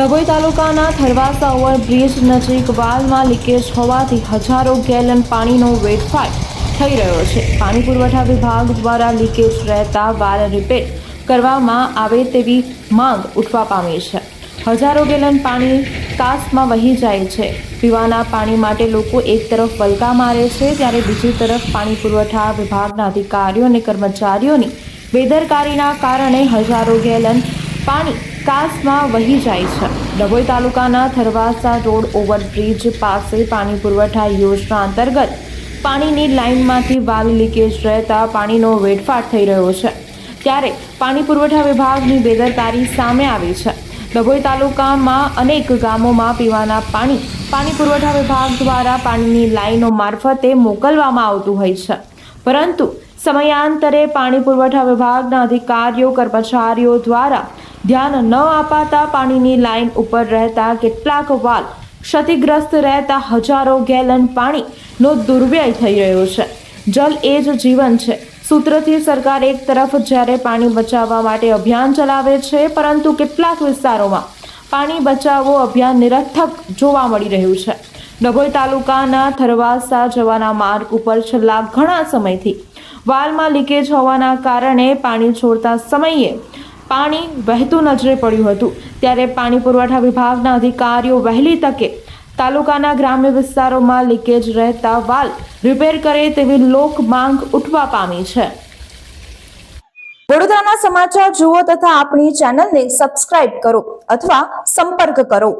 ડભોઈ તાલુકાના થરવાસા ઓવરબ્રિજ નજીક વાલમાં લીકેજ હોવાથી હજારો ગેલન પાણીનો વેડફાટ થઈ રહ્યો છે. પાણી પુરવઠા વિભાગ દ્વારા લીકેજ રહેતા વાલ રિપેર કરવામાં આવે તેવી માંગ ઉઠવા પામી છે. હજારો ગેલન પાણી કાસમાં વહી જાય છે. પીવાના પાણી માટે લોકો એક તરફ વલકા મારે છે, ત્યારે બીજી તરફ પાણી પુરવઠા વિભાગના અધિકારીઓ અને કર્મચારીઓની બેદરકારીના કારણે હજારો ગેલન પાણી કાસમાં વહી જાય છે. ડભોઈ તાલુકાના થરવાસા રોડ ઓવરબ્રિજ પાસે પાણી પુરવઠા યોજના અંતર્ગત પાણીની લાઇનમાંથી વાલ લીકેજ રહેતા પાણીનો વેડફાટ થઈ રહ્યો છે. ત્યારે પાણી પુરવઠા વિભાગની બેદરકારી સામે આવી છે. ડભોઈ તાલુકામાં અનેક ગામોમાં પીવાના પાણી પાણી પુરવઠા વિભાગ દ્વારા પાણીની લાઈનો મારફતે મોકલવામાં આવતું હોય છે. પરંતુ સમયાંતરે પાણી પુરવઠા વિભાગના અધિકારીઓ, કર્મચારીઓ દ્વારા ધ્યાન ન અપાતા પાણીની લાઈન ઉપર રહેતા કેટલાક વાલ ક્ષતિગ્રસ્ત રહેતા હજારો ગેલન પાણીનો દુર્વ્યય થઈ રહ્યો છે. જલ એ જ જીવન છે. સૂત્રથી સરકાર એક તરફ જ્યારે પાણી બચાવવા માટે અભિયાન ચલાવે છે, પરંતુ કેટલાક વિસ્તારોમાં પાણી બચાવો અભિયાન નિરર્થક જોવા મળી રહ્યું છે. ડભોઈ તાલુકાના થરવાસા જવાના માર્ગ ઉપર છેલ્લા ઘણા સમયથી વાલમાં લીકેજ હોવાના કારણે પાણી છોડતા સમયે પાણી વહેતું નજરે પડ્યું હતું. ત્યારે પાણી પુરવઠા વિભાગના અધિકારીઓ વહેલી તકે તાલુકાના ગ્રામ્ય વિસ્તારોમાં લીકેજ રહેતા વાલ રિપેર કરે તેવી લોક માંગ ઉઠવા પામી છે. વડોદરાના સમાચાર જુઓ તથા આપણી ચેનલને સબસ્ક્રાઇબ કરો અથવા સંપર્ક કરો.